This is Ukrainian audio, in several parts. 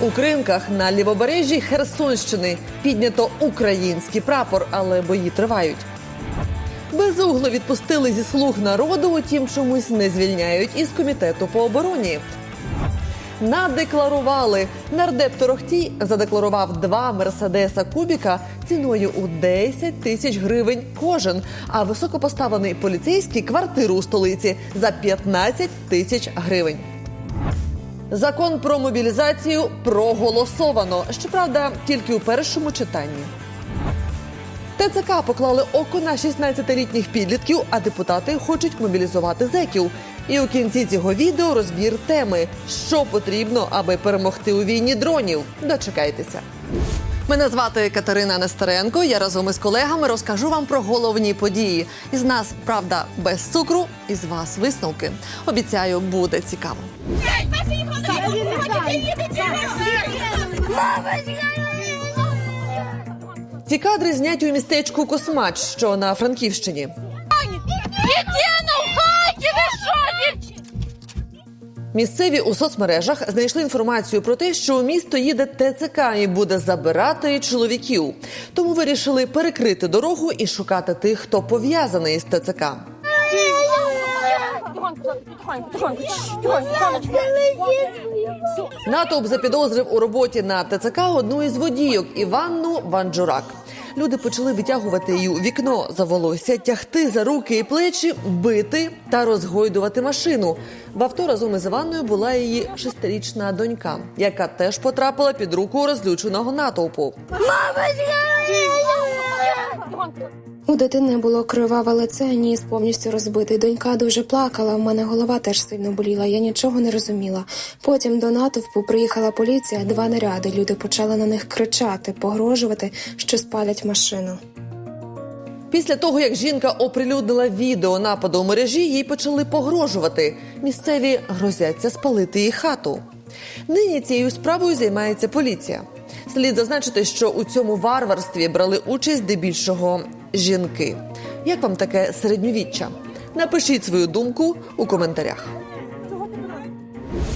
У кринках на лівобережжі Херсонщини піднято український прапор, але бої тривають. Безугло відпустили зі слуг народу, утім чомусь не звільняють із комітету по обороні. Надекларували нардеп Торохтій задекларував два мерседеса Кубіка ціною у 10 тисяч гривень кожен. А високопоставлений поліцейський квартиру у столиці за 15 тисяч гривень. Закон про мобілізацію проголосовано. Щоправда, тільки у першому читанні. ТЦК поклали око на 16-літніх підлітків, а депутати хочуть мобілізувати зеків. І у кінці цього відео розбір теми, що потрібно, аби перемогти у війні дронів. Дочекайтеся. Мене звати Катерина Нестеренко. Я разом із колегами розкажу вам про головні події. Із нас правда без цукру, із вас висновки. Обіцяю, буде цікаво. Ці кадри зняті у містечку Космач, що на Франківщині. Місцеві у соцмережах знайшли інформацію про те, що у місто їде ТЦК і буде забирати чоловіків. Тому вирішили перекрити дорогу і шукати тих, хто пов'язаний з ТЦК. Натовп запідозрив у роботі на ТЦК одну із водійок Іванну Ванджурак. Люди почали витягувати її у вікно за волосся, тягти за руки і плечі, бити та розгойдувати машину. В авто разом із Іванною була її шестирічна донька, яка теж потрапила під руку розлюченого натовпу. У дитини було криваве лице, ніс повністю розбитий. Донька дуже плакала. У мене голова теж сильно боліла. Я нічого не розуміла. Потім до натовпу приїхала поліція, два наряди. Люди почали на них кричати, погрожувати, що спалять машину. Після того, як жінка оприлюднила відео нападу у мережі, їй почали погрожувати. Місцеві грозяться спалити її хату. Нині цією справою займається поліція. Слід зазначити, що у цьому варварстві брали участь здебільшого жінки. Як вам таке середньовіччя? Напишіть свою думку у коментарях.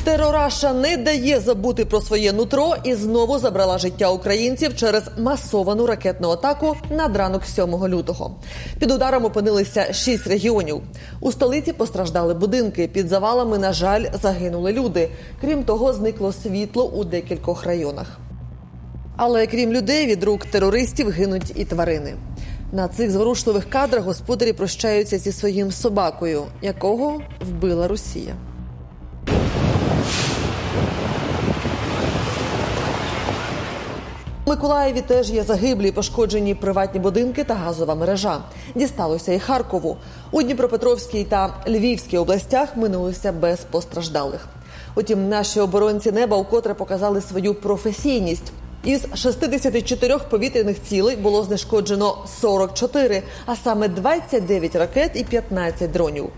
Терораша не дає забути про своє нутро і знову забрала життя українців через масовану ракетну атаку над ранок 7 лютого. Під ударом опинилися шість регіонів. У столиці постраждали будинки. Під завалами, на жаль, загинули люди. Крім того, зникло світло у декількох районах. Але крім людей, від рук терористів гинуть і тварини. На цих зворушливих кадрах господарі прощаються зі своїм собакою, якого вбила Росія. У Миколаєві теж є загиблі, пошкоджені приватні будинки та газова мережа. Дісталося і Харкову. У Дніпропетровській та Львівській областях минулося без постраждалих. Утім, наші оборонці неба вкотре показали свою професійність. Із 64 повітряних цілей було знешкоджено 44, а саме 29 ракет і 15 дронів.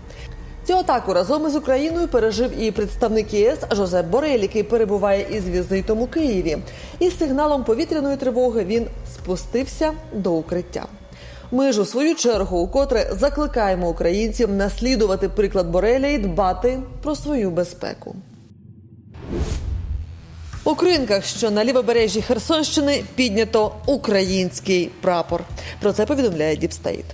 Цю атаку разом із Україною пережив і представник ЄС Жозеп Борель, який перебуває із візитом у Києві. Із сигналом повітряної тривоги він спустився до укриття. Ми ж у свою чергу укотре закликаємо українців наслідувати приклад Бореля і дбати про свою безпеку. У кринках, що на лівобережжі Херсонщини, піднято український прапор. Про це повідомляє Діпстейт.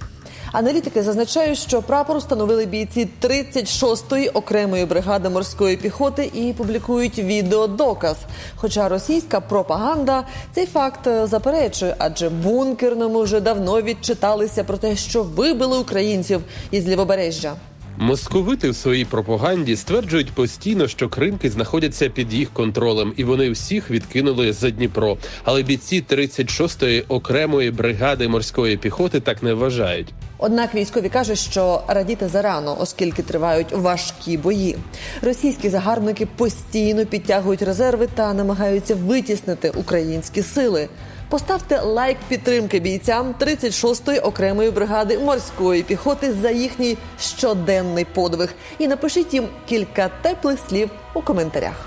Аналітики зазначають, що прапор установили бійці 36-ї окремої бригади морської піхоти і публікують відеодоказ. Хоча російська пропаганда цей факт заперечує, адже бункерному вже давно відчиталися про те, що вибили українців із лівобережжя. Московити в своїй пропаганді стверджують постійно, що кримки знаходяться під їх контролем, і вони всіх відкинули за Дніпро. Але бійці 36-ї окремої бригади морської піхоти так не вважають. Однак військові кажуть, що радіти зарано, оскільки тривають важкі бої. Російські загарбники постійно підтягують резерви та намагаються витіснити українські сили. Поставте лайк підтримки бійцям 36-ї окремої бригади морської піхоти за їхній щоденний подвиг і напишіть їм кілька теплих слів у коментарях.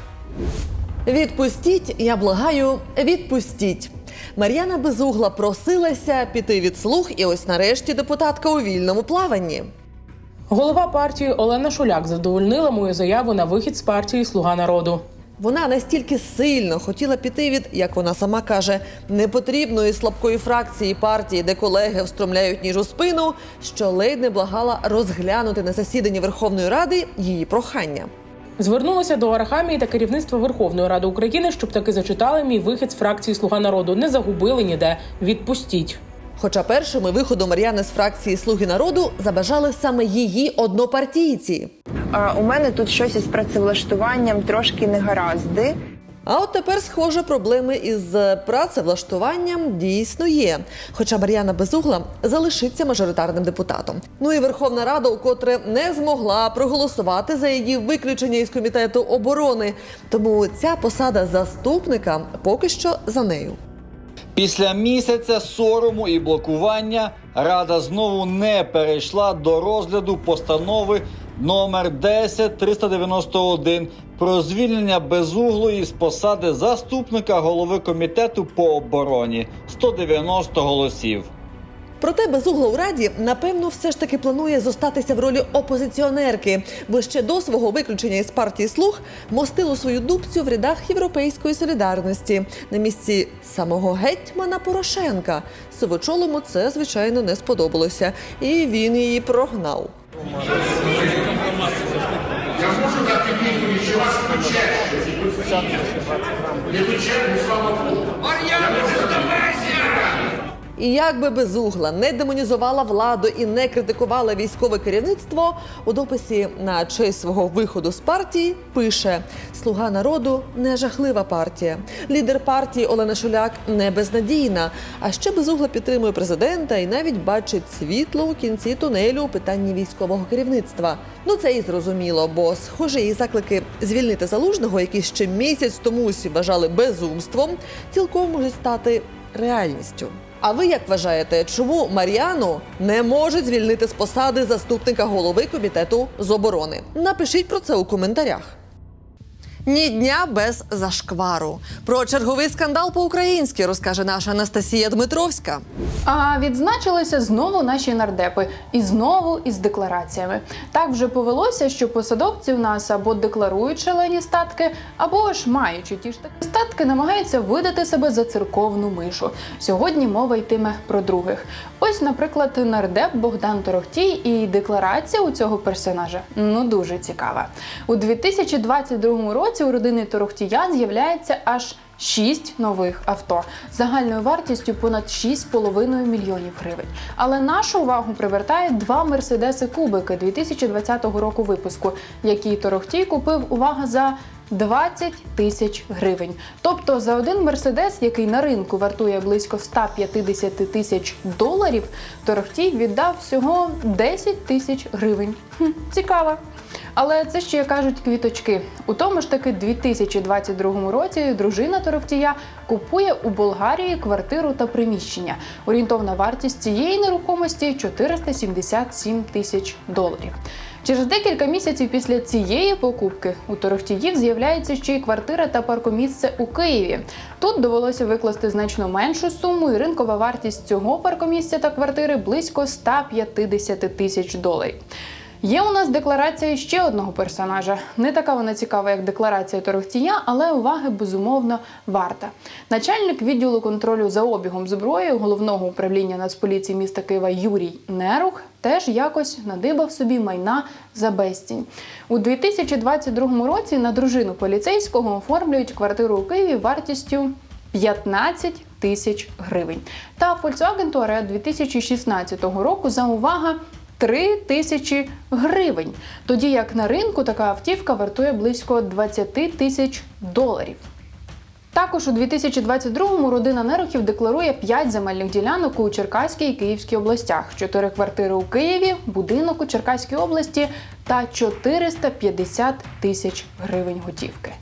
Відпустіть, я благаю, відпустіть. Мар'яна Безугла просилася піти від слух, і ось нарешті депутатка у вільному плаванні. Голова партії Олена Шуляк задовольнила мою заяву на вихід з партії Слуга народу. Вона настільки сильно хотіла піти від, як вона сама каже, непотрібної слабкої фракції партії, де колеги встромляють ніж у спину, що ледь не благала розглянути на засіданні Верховної Ради її прохання. Звернулася до Арахамії та керівництва Верховної Ради України, щоб таки зачитали мій вихід з фракції Слуга народу. Не загубили ніде. Відпустіть. Хоча першими виходом Мар'яни з фракції Слуги народу забажали саме її однопартійці. А, У мене тут щось із працевлаштуванням трошки негаразди. А от тепер, схоже, проблеми із працевлаштуванням дійсно є. Хоча Мар'яна Безугла залишиться мажоритарним депутатом. Ну і Верховна Рада, укотре не змогла проголосувати за її виключення із комітету оборони. Тому ця посада заступника поки що за нею. Після місяця сорому і блокування Рада знову не перейшла до розгляду постанови номер 10391 про звільнення безуглої з посади заступника голови комітету по обороні 190 голосів. Проте безугла у раді напевно все ж таки планує зостатися в ролі опозиціонерки, бо ще до свого виключення із партії слуг мостило свою дубцю в рядах європейської солідарності на місці самого гетьмана Порошенка. Сивочолому це звичайно не сподобалося, і він її прогнав. І як би безугла не демонізувала владу і не критикувала військове керівництво, у дописі на честь свого виходу з партії пише: Слуга народу не жахлива партія. Лідер партії Олена Шуляк не безнадійна. А ще безугла підтримує президента і навіть бачить світло у кінці тунелю у питанні військового керівництва. Ну це і зрозуміло, бо схоже, її заклики звільнити залужного, які ще місяць тому усі вважали безумством, цілком можуть стати реальністю. А ви як вважаєте, чому Мар'яну не можуть звільнити з посади заступника голови комітету з оборони? Напишіть про це у коментарях. Ні дня без зашквару. Про черговий скандал по-українськи розкаже наша Анастасія Дмитровська. А відзначилися знову наші нардепи і знову із деклараціями. Так вже повелося, що посадовці в нас або декларують шалені статки, або ж маючи ті ж таки статки, намагаються видати себе за церковну мишу. Сьогодні мова йтиме про других. Ось, наприклад, нардеп Богдан Торохтій і декларація у цього персонажа ну дуже цікава. У 2022 році у родини Торохтія з'являється аж Шість нових авто загальною вартістю понад 6,5 мільйонів гривень. Але нашу увагу привертає два мерседеси кубики 2020 року випуску, які Торохтій купив увага за 20 тисяч гривень. Тобто за один мерседес, який на ринку вартує близько 150 тисяч доларів, Торохтій віддав всього 10 тисяч гривень. Хм, цікаво. Але це ще кажуть квіточки. У тому ж таки 2022 році дружина Торохтія купує у Болгарії квартиру та приміщення. Орієнтовна вартість цієї нерухомості 477 тисяч доларів. Через декілька місяців після цієї покупки у Торохтіїв з'являється ще й квартира та паркомісце у Києві. Тут довелося викласти значно меншу суму, і ринкова вартість цього паркомісця та квартири близько 150 тисяч доларів. Є у нас декларація ще одного персонажа. Не така вона цікава, як декларація Торохтія, але уваги безумовно варта. Начальник відділу контролю за обігом зброї головного управління Нацполіції міста Києва Юрій Нерух теж якось надибав собі майна за безцінь. У 2022 році на дружину поліцейського оформлюють квартиру у Києві вартістю 15 тисяч гривень. Та Volkswagen Touareg 2016 року за увага 3 тисячі гривень, тоді як на ринку така автівка вартує близько 20 тисяч доларів. Також у 2022-му родина Нерухів декларує 5 земельних ділянок у Черкаській і Київській областях, 4 квартири у Києві, будинок у Черкаській області та 450 тисяч гривень готівки.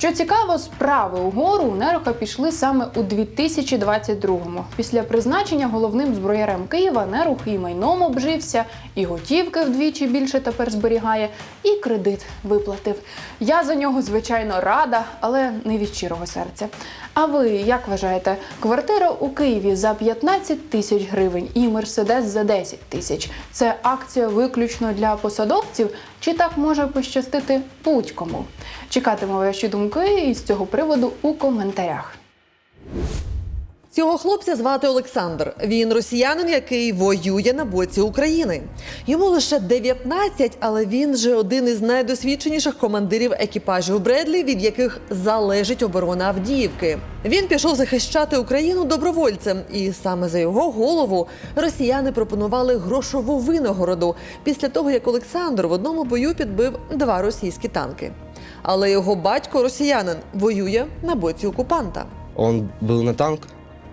Що цікаво, справи угору у Нерока пішли саме у 2022-му. Після призначення головним зброярем Києва Нерух і майном обжився, і готівки вдвічі більше тепер зберігає, і кредит виплатив. Я за нього, звичайно, рада, але не від щирого серця. А ви як вважаєте, квартира у Києві за 15 тисяч гривень і мерседес за 10 тисяч це акція виключно для посадовців, чи так може пощастити будь-кому? Чекатиму ваші думки із цього приводу у коментарях. Цього хлопця звати Олександр. Він росіянин, який воює на боці України. Йому лише 19, але він же один із найдосвідченіших командирів екіпажів Бредлі, від яких залежить оборона Авдіївки. Він пішов захищати Україну добровольцем, і саме за його голову росіяни пропонували грошову винагороду після того, як Олександр в одному бою підбив два російські танки. Але його батько росіянин воює на боці окупанта. Он был на танк,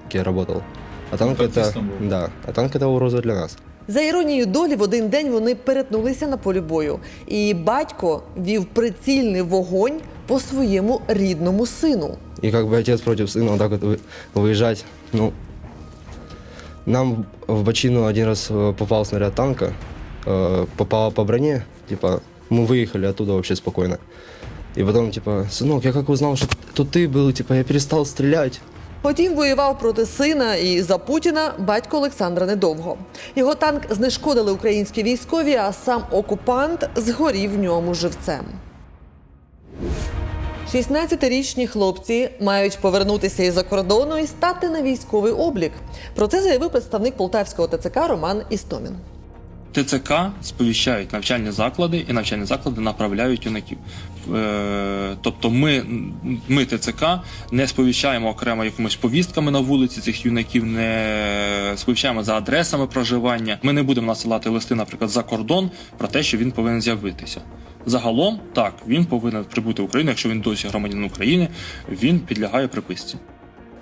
где работал. А танк это... Да, а танк это угроза для нас. За іронією долі, в один день вони перетнулися на полі бою, і батько вів прицільний вогонь по своєму рідному сину. И как бы отец против сына, вот так вот вы- выезжать, ну... Нам в бочину один раз э, попал снаряд танка, э, попало по броне, типа, мы выехали оттуда вообще спокойно. И потом, типа, сынок, я как узнал, что то ты был, типа, я перестал стрелять. Потім воював проти сина і за Путіна батько Олександра недовго. Його танк знешкодили українські військові, а сам окупант згорів в ньому живцем. 16-річні хлопці мають повернутися із-за кордону і стати на військовий облік. Про це заявив представник полтавського ТЦК Роман Істомін. ТЦК сповіщають навчальні заклади, і навчальні заклади направляють юнаків. Е, Тобто, ми, ми ТЦК не сповіщаємо окремо якимись повістками на вулиці цих юнаків, не сповіщаємо за адресами проживання. Ми не будемо насилати листи, наприклад, за кордон про те, що він повинен з'явитися. Загалом, так, він повинен прибути в Україну, якщо він досі громадянин України, він підлягає приписці.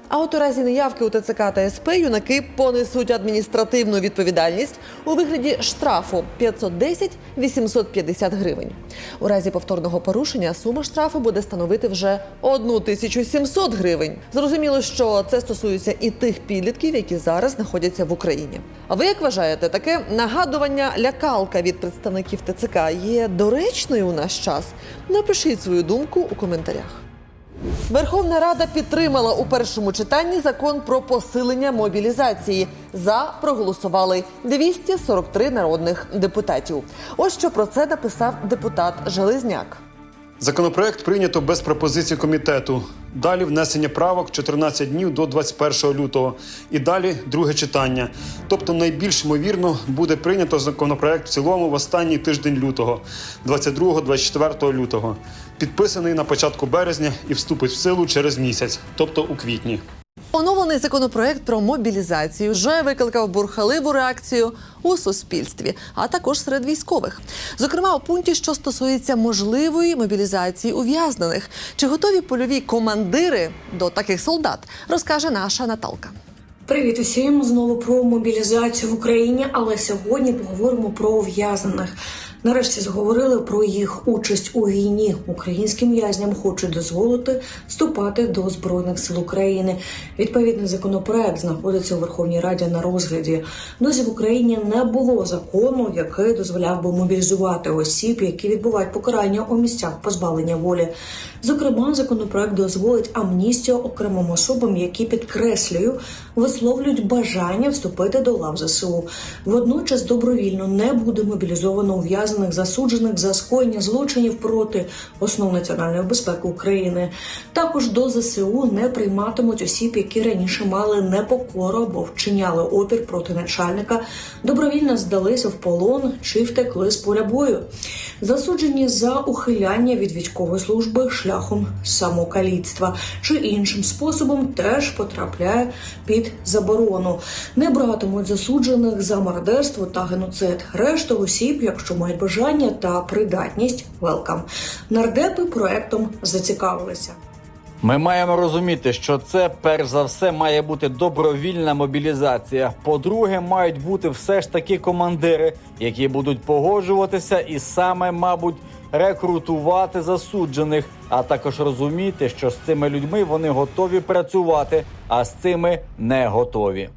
А от у разі неявки у ТЦК та СП юнаки понесуть адміністративну відповідальність у вигляді штрафу 510-850 гривень. У разі повторного порушення сума штрафу буде становити вже 1700 гривень. Зрозуміло, що це стосується і тих підлітків, які зараз знаходяться в Україні. А ви як вважаєте, таке нагадування лякалка від представників ТЦК є доречною у наш час? Напишіть свою думку у коментарях. Верховна Рада підтримала у першому читанні закон про посилення мобілізації. За проголосували 243 народних депутатів. Ось що про це написав депутат Железняк. Законопроект прийнято без пропозицій комітету. Далі внесення правок 14 днів до 21 лютого. І далі друге читання. Тобто, найбільш ймовірно буде прийнято законопроект в цілому в останній тиждень лютого, 22-24 лютого. Підписаний на початку березня і вступить в силу через місяць, тобто у квітні. Оновлений законопроект про мобілізацію вже викликав бурхливу реакцію у суспільстві, а також серед військових. Зокрема, у пункті, що стосується можливої мобілізації ув'язнених, чи готові польові командири до таких солдат, розкаже наша Наталка. Привіт усім знову про мобілізацію в Україні, але сьогодні поговоримо про ув'язнених. Нарешті зговорили про їх участь у війні. Українським в'язням хочуть дозволити вступати до збройних сил України. Відповідний законопроект знаходиться у Верховній Раді на розгляді. Досі в Україні не було закону, який дозволяв би мобілізувати осіб, які відбувають покарання у місцях позбавлення волі. Зокрема, законопроект дозволить амністію окремим особам, які підкреслюю, висловлюють бажання вступити до лав ЗСУ. Водночас добровільно не буде мобілізовано ув'язнених засуджених за скоєння злочинів проти основ національної безпеки України. Також до ЗСУ не прийматимуть осіб, які раніше мали непокору або вчиняли опір проти начальника, добровільно здалися в полон чи втекли з поля бою. Засуджені за ухиляння від військової служби шляхом самокаліцтва чи іншим способом теж потрапляє під заборону. Не братимуть засуджених за мародерство та геноцид. Решту осіб, якщо мають бажання та придатність, велкам. Нардепи проектом зацікавилися. Ми маємо розуміти, що це перш за все має бути добровільна мобілізація. По-друге, мають бути все ж таки командири, які будуть погоджуватися і саме, мабуть, рекрутувати засуджених, а також розуміти, що з цими людьми вони готові працювати, а з цими не готові.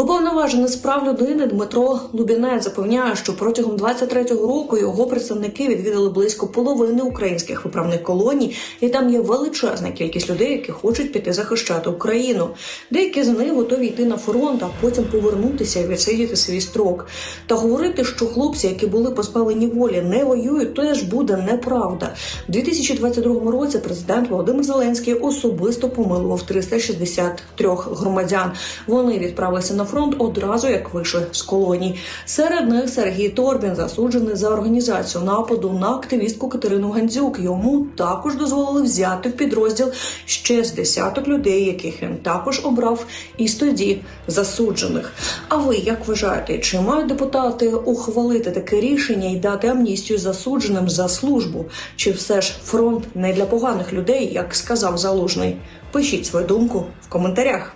Уповноважений з прав людини Дмитро Лубінець запевняє, що протягом 23-го року його представники відвідали близько половини українських виправних колоній, і там є величезна кількість людей, які хочуть піти захищати Україну. Деякі з них готові йти на фронт, а потім повернутися і відсидіти свій строк. Та говорити, що хлопці, які були позбавлені волі, не воюють, теж буде неправда. У 2022 році президент Володимир Зеленський особисто помилував 363 громадян. Вони відправилися на фронт одразу, як вийшли з колоній. Серед них Сергій Торбін засуджений за організацію нападу на активістку Катерину Гандзюк. Йому також дозволили взяти в підрозділ ще з десяток людей, яких він також обрав із тоді засуджених. А ви як вважаєте, чи мають депутати ухвалити таке рішення і дати амністію засудженим за службу? Чи все ж фронт не для поганих людей, як сказав залужний? Пишіть свою думку в коментарях.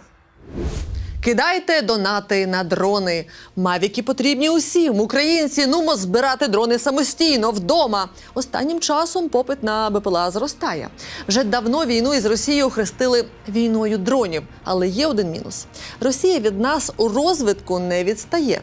Кидайте донати на дрони. Мавіки потрібні усім. Українці нумо збирати дрони самостійно вдома. Останнім часом попит на БПЛА зростає. Вже давно війну із Росією хрестили війною дронів. Але є один мінус: Росія від нас у розвитку не відстає.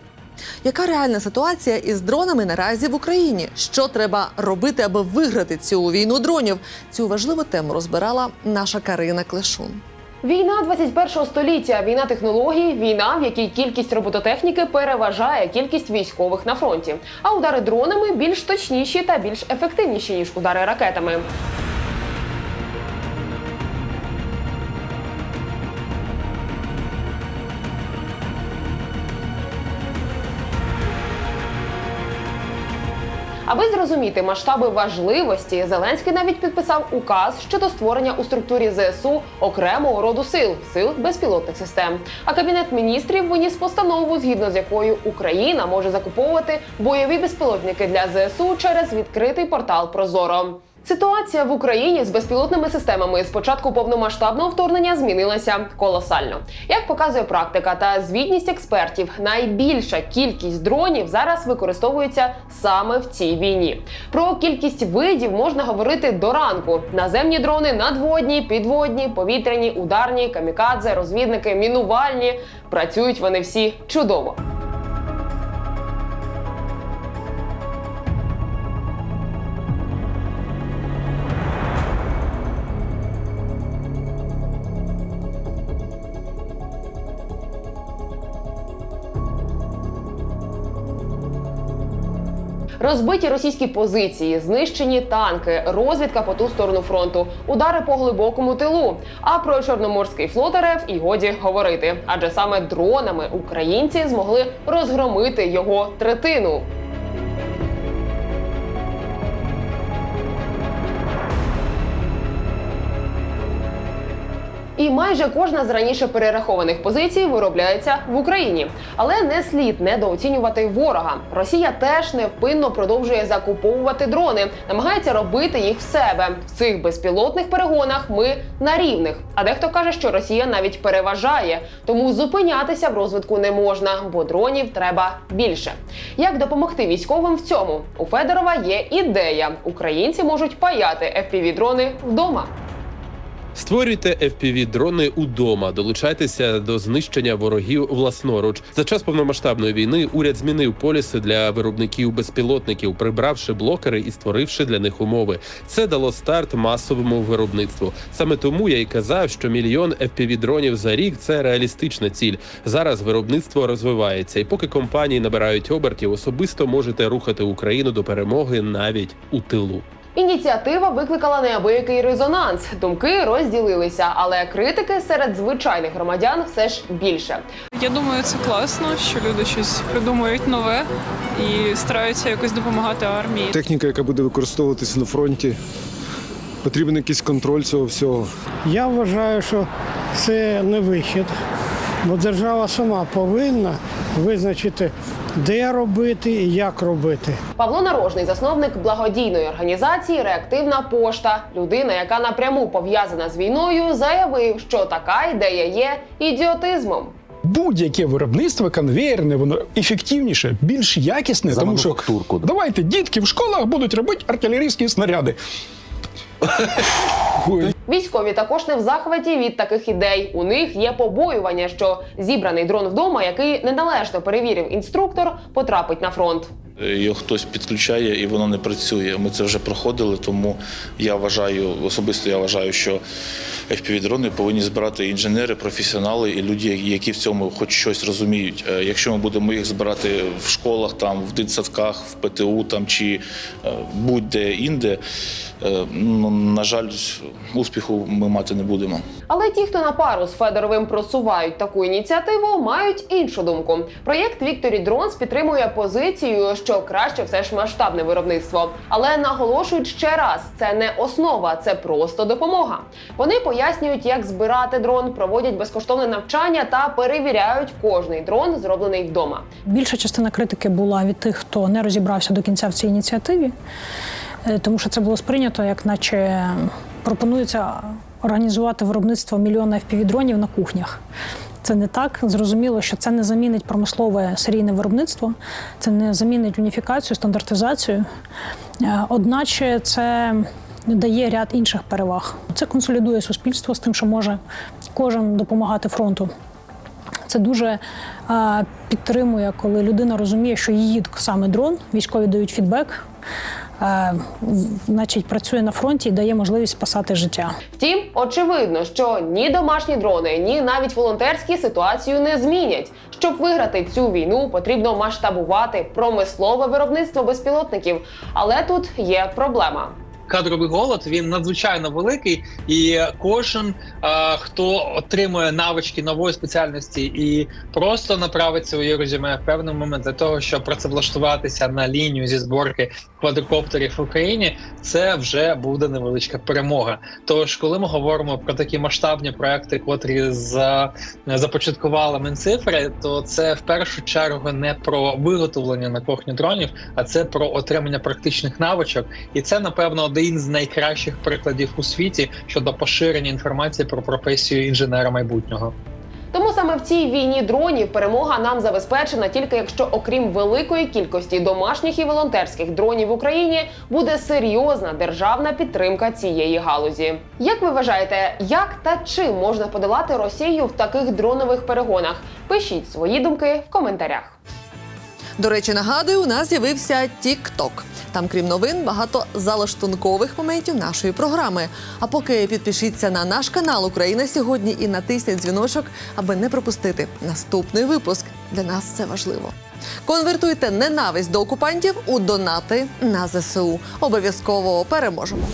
Яка реальна ситуація із дронами наразі в Україні? Що треба робити, аби виграти цю війну дронів? Цю важливу тему розбирала наша Карина Клешун. Війна 21-го століття, війна технологій, війна, в якій кількість робототехніки переважає кількість військових на фронті. А удари дронами більш точніші та більш ефективніші ніж удари ракетами. Аби зрозуміти масштаби важливості, Зеленський навіть підписав указ щодо створення у структурі ЗСУ окремого роду сил сил безпілотних систем. А кабінет міністрів виніс постанову, згідно з якою Україна може закуповувати бойові безпілотники для ЗСУ через відкритий портал Прозоро. Ситуація в Україні з безпілотними системами з початку повномасштабного вторгнення змінилася колосально. Як показує практика та звітність експертів, найбільша кількість дронів зараз використовується саме в цій війні. Про кількість видів можна говорити до ранку: наземні дрони, надводні, підводні, повітряні, ударні, камікадзе, розвідники, мінувальні. Працюють вони всі чудово. Розбиті російські позиції, знищені танки, розвідка по ту сторону фронту, удари по глибокому тилу. А про чорноморський флот РФ і годі говорити, адже саме дронами українці змогли розгромити його третину. І майже кожна з раніше перерахованих позицій виробляється в Україні. Але не слід недооцінювати ворога. Росія теж невпинно продовжує закуповувати дрони, намагається робити їх в себе. В цих безпілотних перегонах ми на рівних. А дехто каже, що Росія навіть переважає, тому зупинятися в розвитку не можна, бо дронів треба більше. Як допомогти військовим в цьому? У Федорова є ідея: українці можуть паяти fpv дрони вдома. Створюйте fpv дрони удома, долучайтеся до знищення ворогів власноруч. За час повномасштабної війни уряд змінив поліси для виробників безпілотників, прибравши блокери і створивши для них умови. Це дало старт масовому виробництву. Саме тому я й казав, що мільйон fpv дронів за рік це реалістична ціль. Зараз виробництво розвивається, і поки компанії набирають обертів, особисто можете рухати Україну до перемоги навіть у тилу. Ініціатива викликала неабиякий резонанс. Думки розділилися, але критики серед звичайних громадян все ж більше. Я думаю, це класно, що люди щось придумують нове і стараються якось допомагати армії. Техніка, яка буде використовуватися на фронті, потрібен якийсь контроль цього всього. Я вважаю, що це не вихід, бо держава сама повинна визначити, де робити і як робити. Павло Нарожний, засновник благодійної організації Реактивна пошта, людина, яка напряму пов'язана з війною, заявив, що така ідея є ідіотизмом. Будь-яке виробництво конвейерне, воно ефективніше, більш якісне, тому що давайте дітки в школах будуть робити артилерійські снаряди. Ой. Військові також не в захваті від таких ідей. У них є побоювання, що зібраний дрон вдома, який неналежно перевірив інструктор, потрапить на фронт. Його хтось підключає і воно не працює. Ми це вже проходили, тому я вважаю, особисто я вважаю, що FPV-дрони повинні збирати інженери, професіонали і люди, які в цьому хоч щось розуміють. Е, Якщо ми будемо їх збирати в школах, там, в дитсадках, в ПТУ там, чи е, будь-де інде, е, ну, на жаль, успіху ми мати не будемо. Але ті, хто на пару з Федоровим просувають таку ініціативу, мають іншу думку. Проєкт Вікторі Дронс підтримує позицію, що краще все ж масштабне виробництво. Але наголошують ще раз: це не основа, це просто допомога. Вони пояснюють, як збирати дрон, проводять безкоштовне навчання та перевіряють кожний дрон, зроблений вдома. Більша частина критики була від тих, хто не розібрався до кінця в цій ініціативі, е, тому що це було сприйнято, як наче пропонується організувати виробництво мільйона FPV-дронів на кухнях. Це не так. Зрозуміло, що це не замінить промислове серійне виробництво, це не замінить уніфікацію, стандартизацію. Е, Одначе це дає ряд інших переваг. Це консолідує суспільство з тим, що може кожен допомагати фронту. Це дуже е, підтримує, коли людина розуміє, що її саме дрон, військові дають фідбек, е, значить, працює на фронті і дає можливість спасати життя. Втім, очевидно, що ні домашні дрони, ні навіть волонтерські ситуацію не змінять. Щоб виграти цю війну, потрібно масштабувати промислове виробництво безпілотників. Але тут є проблема. Кадровий голод він надзвичайно великий, і кожен, е, хто отримує навички нової спеціальності і просто направить своє резюме в певний момент для того, щоб працевлаштуватися на лінію зі зборки квадрокоптерів в Україні, це вже буде невеличка перемога. Тож, коли ми говоримо про такі масштабні проекти, котрі за започаткували Мінцифри, то це в першу чергу не про виготовлення на кухні дронів, а це про отримання практичних навичок. І це, напевно, один з найкращих прикладів у світі щодо поширення інформації про професію інженера майбутнього. Тому саме в цій війні дронів перемога нам забезпечена тільки якщо, окрім великої кількості домашніх і волонтерських дронів в Україні, буде серйозна державна підтримка цієї галузі. Як ви вважаєте, як та чим можна подолати Росію в таких дронових перегонах? Пишіть свої думки в коментарях. До речі, нагадую, у нас з'явився TikTok. Там, крім новин, багато залаштункових моментів нашої програми. А поки підпишіться на наш канал Україна сьогодні і натисніть дзвіночок, аби не пропустити наступний випуск. Для нас це важливо. Конвертуйте ненависть до окупантів у донати на ЗСУ. Обов'язково переможемо.